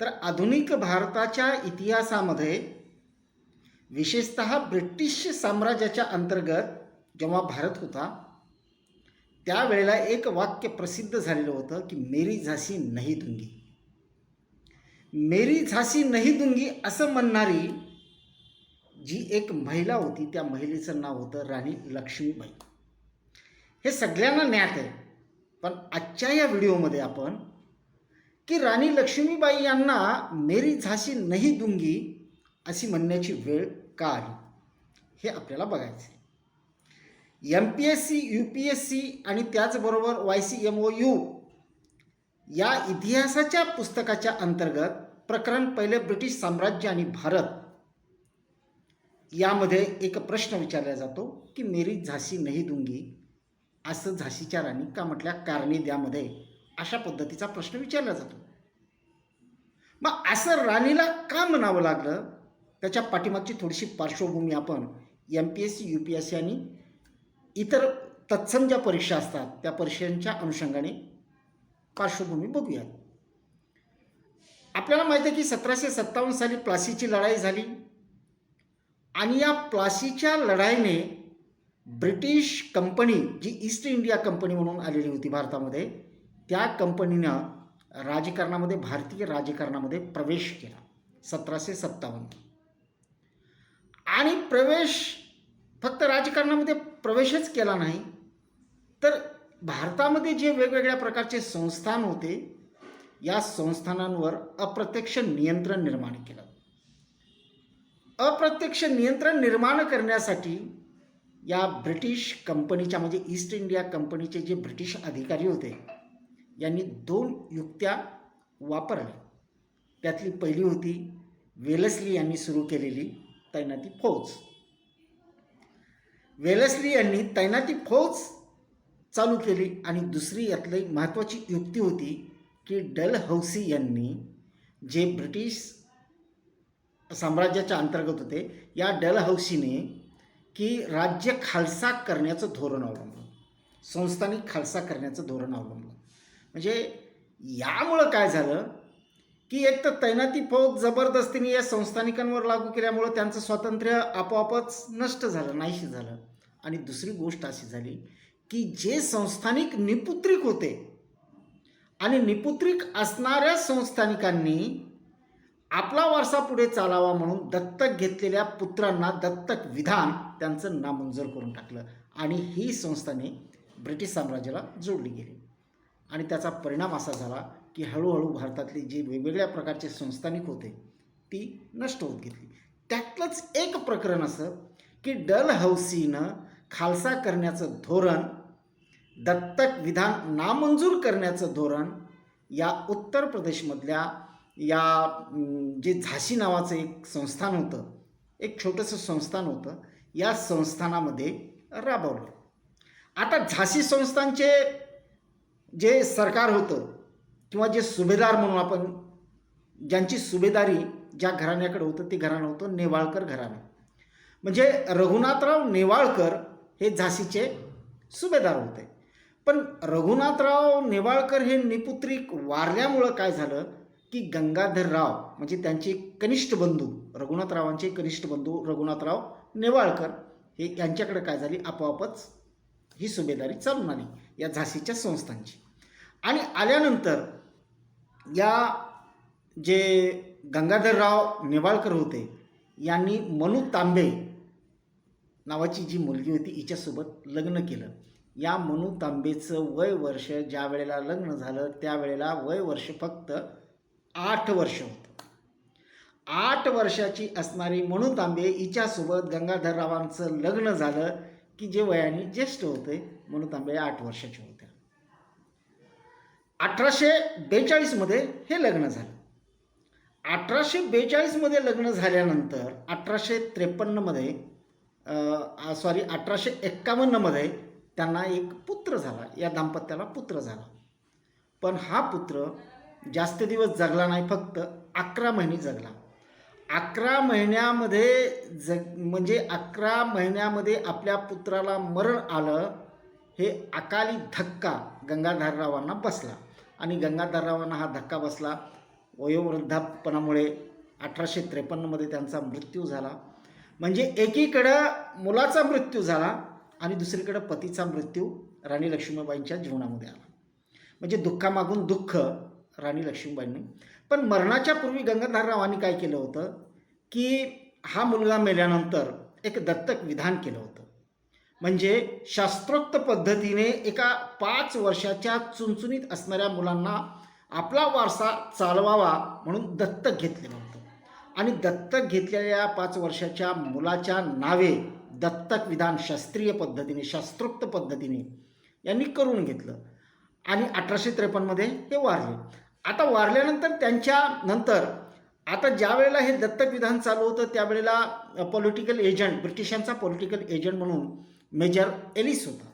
तर आधुनिक भारताच्या इतिहासामध्ये विशेषत ब्रिटिश साम्राज्याच्या अंतर्गत जेव्हा भारत होता त्यावेळेला एक वाक्य प्रसिद्ध झालेलं होतं की मेरी झाशी नाही दुंगी. मेरी झाशी नाही दुंगी असं म्हणणारी जी एक महिला होती त्या महिलेचं नाव होतं राणी लक्ष्मीबाई. हे सगळ्यांना ज्ञात आहे पण आजच्या या व्हिडिओमध्ये आपण की राणी लक्ष्मीबाई यांना मेरी झाशी नाही दुंगी अशी म्हणण्याची वेळ का आली? हे आपल्याला बघायचं M P S C U P S C आणि त्याचबरोबर Y C M O U या इतिहासाच्या पुस्तकाच्या अंतर्गत प्रकरण पहिले ब्रिटिश साम्राज्य आणि भारत यामध्ये एक प्रश्न विचारला जातो की मेरी झाशी नाही दुंगी असं झाशीच्या राणी का म्हटल्या? कारणी द्यामध्ये. अशा पद्धतीचा प्रश्न विचारला जातो. मग असं राणीला का म्हणावं लागलं? त्याच्या पाठीमागची थोडीशी पार्श्वभूमी आपण M P S C U P S C आणि इतर तत्सम ज्या परीक्षा असतात त्या परीक्षांच्या अनुषंगाने पार्श्वभूमी बघूयात. आपल्याला माहिती आहे की सतराशे सत्तावन्न साली प्लासीची लढाई झाली. आणि या प्लासीच्या लढाईने ब्रिटिश कंपनी जी ईस्ट इंडिया कंपनी म्हणून आलेली होती भारतामध्ये त्या कंपनीनं राजकारणामध्ये भारतीय राजकारणामध्ये प्रवेश केला. सतराशे सत्तावन्न आणि प्रवेश फक्त राजकारणामध्ये प्रवेशच केला नाही तर भारतामध्ये जे वेगवेगळ्या प्रकारचे संस्थान होते या संस्थानांवर अप्रत्यक्ष नियंत्रण निर्माण केलं. अप्रत्यक्ष नियंत्रण निर्माण करण्यासाठी या ब्रिटिश कंपनीच्या म्हणजे ईस्ट इंडिया कंपनीचे जे ब्रिटिश अधिकारी होते यांनी दोन युक्त्या वापरल्या. त्यातली पहिली होती वेलस्ली यांनी सुरू केलेली तैनाती फौज. वेलस्ली यांनी तैनाती फौज चालू केली आणि दुसरी यातली महत्त्वाची युक्ती होती की डल हौसी यांनी जे ब्रिटिश साम्राज्याच्या अंतर्गत होते या डल हौसीने की राज्य खालसा करण्याचं धोरण अवलंबलं. संस्थानिक खालसा करण्याचं धोरण अवलंबलं. म्हणजे यामुळं काय झालं की एक तर तैनाती फौज जबरदस्तीने या संस्थानिकांवर लागू केल्यामुळं त्यांचं स्वातंत्र्य आपोआपच नष्ट झालं नाहीशी झालं. आणि दुसरी गोष्ट अशी झाली की जे संस्थानिक निपुत्रिक होते आणि निपुत्रिक असणाऱ्या संस्थानिकांनी आपला वारसा पुढे चालावा म्हणून दत्तक घेतलेल्या पुत्रांना दत्तक विधान त्यांचं नामंजूर करून टाकलं आणि ही संस्थाने ब्रिटिश साम्राज्याला जोडली गेली. आणि त्याचा परिणाम असा झाला की हळूहळू भारतातली जी वेगवेगळ्या प्रकारचे संस्थानिक होते ती नष्ट होत घेतली त्यातलंच एक प्रकरण असं की डल हौसीनं खालसा करण्याचं धोरण दत्तक विधान नामंजूर करण्याचं धोरण या उत्तर प्रदेशमधल्या या जे झाशी नावाचं एक संस्थान होतं एक छोटंसं संस्थान होतं या संस्थानामध्ये राबवलं. आता झाशी संस्थानचे जे सरकार होतं किंवा जे सुभेदार म्हणून आपण ज्यांची सुभेदारी ज्या घराण्याकडे होतं ते घराणं होतं नेवाळकर घराणं. म्हणजे रघुनाथराव नेवाळकर हे झाशीचे सुभेदार होते. पण रघुनाथराव नेवाळकर हे निपुत्रिक वारल्यामुळं काय झालं की गंगाधरराव म्हणजे त्यांचे कनिष्ठ बंधू रघुनाथरावांचे कनिष्ठ बंधू रघुनाथराव नेवाळकर हे यांच्याकडे काय झाली? आपोआपच ही सुभेदारी चालून आली. या झाशीच्या संस्थांची. आणि आल्यानंतर या जे गंगाधरराव नेवाळकर होते यांनी मनू तांबे नावाची जी मुलगी होती हिच्यासोबत लग्न केलं. या मनू तांबेचं वय वर्ष ज्या वेळेला लग्न झालं त्यावेळेला वय वर्ष फक्त आठ वर्ष होतं. आठ वर्षाची असणारी मनू तांबे हिच्यासोबत गंगाधररावांचं लग्न झालं. की जे वयाने ज्येष्ठ होते म्हणून तांबे आठ वर्षाचे होते. अठराशे बेचाळीसमध्ये हे लग्न झालं. अठराशे बेचाळीसमध्ये लग्न झाल्यानंतर अठराशे त्रेपन्नमध्ये सॉरी अठराशे एक्कावन्नमध्ये त्यांना एक पुत्र झाला. या दाम्पत्याला पुत्र झाला. पण हा पुत्र जास्त दिवस जगला नाही फक्त अकरा महिने जगला. अकरा महिन्यामध्ये जग म्हणजे अकरा महिन्यामध्ये आपल्या पुत्राला मरण आलं हे अकाली धक्का गंगाधररावांना बसला. आणि गंगाधररावांना हा धक्का बसला वयोवृद्धापणामुळे अठराशे त्रेपन्नमध्ये त्यांचा मृत्यू झाला. म्हणजे एकीकडं मुलाचा मृत्यू झाला आणि दुसरीकडं पतीचा मृत्यू राणी लक्ष्मीबाईंच्या जीवनामध्ये आला. म्हणजे दुःखामागून दुःख राणी लक्ष्मीबाईंनी पण मरणाच्या पूर्वी गंगाधररावांनी काय केलं होतं? की हा मुलगा मेल्यानंतर एक दत्तक विधान केलं होतं. म्हणजे शास्त्रोक्त पद्धतीने एका पाच वर्षाच्या चुनचुनीत असणाऱ्या मुलांना आपला वारसा चालवावा म्हणून दत्तक घेतलेलं होतं. आणि दत्तक घेतलेल्या पाच वर्षाच्या मुलाच्या नावे दत्तक विधान शास्त्रीय पद्धतीने शास्त्रोक्त पद्धतीने यांनी करून घेतलं. आणि अठराशे त्रेपन्नमध्ये हे वारले. आता वारल्यानंतर त्यांच्या नंतर आता ज्या वेळेला हे दत्तक विधान चालू होतं त्यावेळेला पॉलिटिकल एजंट ब्रिटिशांचा पॉलिटिकल एजंट म्हणून मेजर एलिस होता.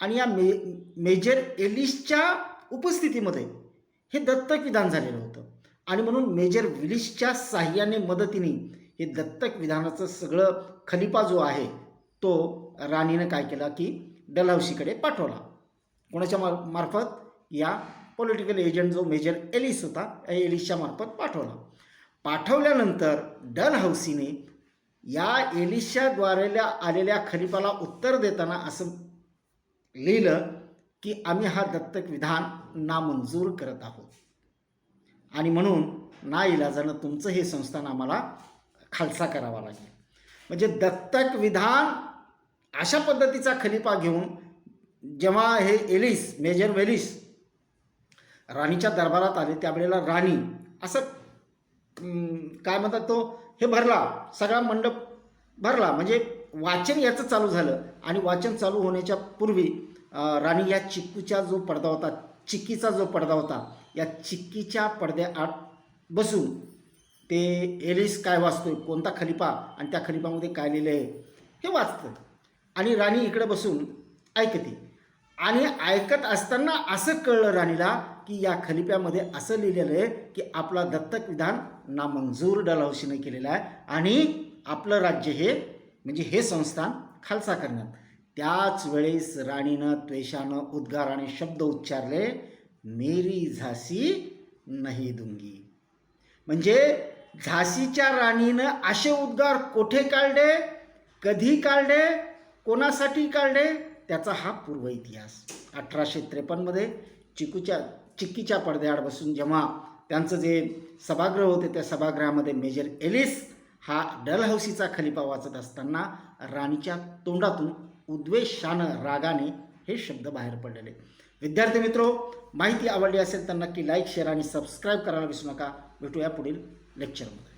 आणि या मे मेजर एलिसच्या उपस्थितीमध्ये हे दत्तक विधान झालेलं होतं. आणि म्हणून मेजर विलिसच्या साह्याने मदतीने हे दत्तक विधानाचं सगळं खलिपा जो आहे तो राणीनं काय केला की डलहौशीकडे पाठवला. कोणाच्या मार्फत? या पॉलिटिकल एजंट जो मेजर एलिस होता या एलिसच्या मार्फत पाठवला. पाठवल्यानंतर डल हाऊसीने या एलिसच्या आलेल्या खलिफाला उत्तर देताना असं लिहिलं की आम्ही हा दत्तक विधान नामंजूर करत आहोत. आणि म्हणून ना इलाजानं तुमचं हे संस्थान आम्हाला खालसा करावा लागेल. म्हणजे दत्तक विधान अशा पद्धतीचा खलिफा घेऊन जेव्हा हे एलिस मेजर वेलिस राणीच्या दरबारात आले त्यावेळेला राणी असं काय म्हणतात तो हे भरला सगळा मंडप भरला. म्हणजे वाचन याचं चालू झालं आणि वाचन चालू होण्याच्या पूर्वी राणी या चिक्कूचा जो पडदा होता चिक्कीचा जो पडदा होता या चिक्कीच्या पडद्याआड बसून ते एलिस काय वाचतोय कोणता खलिफा आणि त्या खलिफामध्ये काय लिहिलं आहे हे वाचतं आणि राणी इकडे बसून ऐकते. आणि ऐकत असताना असं कळलं राणीला की या खलिप्यामध्ये असं लिहिलेलं आहे की आपला दत्तक विधान नामंजूर डलहौशीने केलेलं आहे आणि आपलं राज्य हे म्हणजे हे संस्थान खालसा करण्यात. त्याच वेळेस राणीनं त्वेषानं उद्गाराने शब्द उच्चारले मेरी झाशी नाही दुंगी. म्हणजे झाशीच्या राणीनं असे उद्गार कोठे काढले कधी काढले कोणासाठी काढले त्याचा हा पूर्व इतिहास. अठराशे त्रेपन्नमध्ये चिकूच्या चिक्कीच्या पडद्याआड बसून जेव्हा त्यांचं जे सभागृह होते त्या सभागृहामध्ये मेजर एलिस हा डलहौसीचा खलिफा वाचत असताना राणीच्या तोंडातून उद्वेषानं रागाने हे शब्द बाहेर पडलेले. विद्यार्थी मित्रो माहिती आवडली असेल तर नक्की लाईक शेअर आणि सबस्क्राईब करायला विसरू नका. भेटूया पुढील लेक्चरमध्ये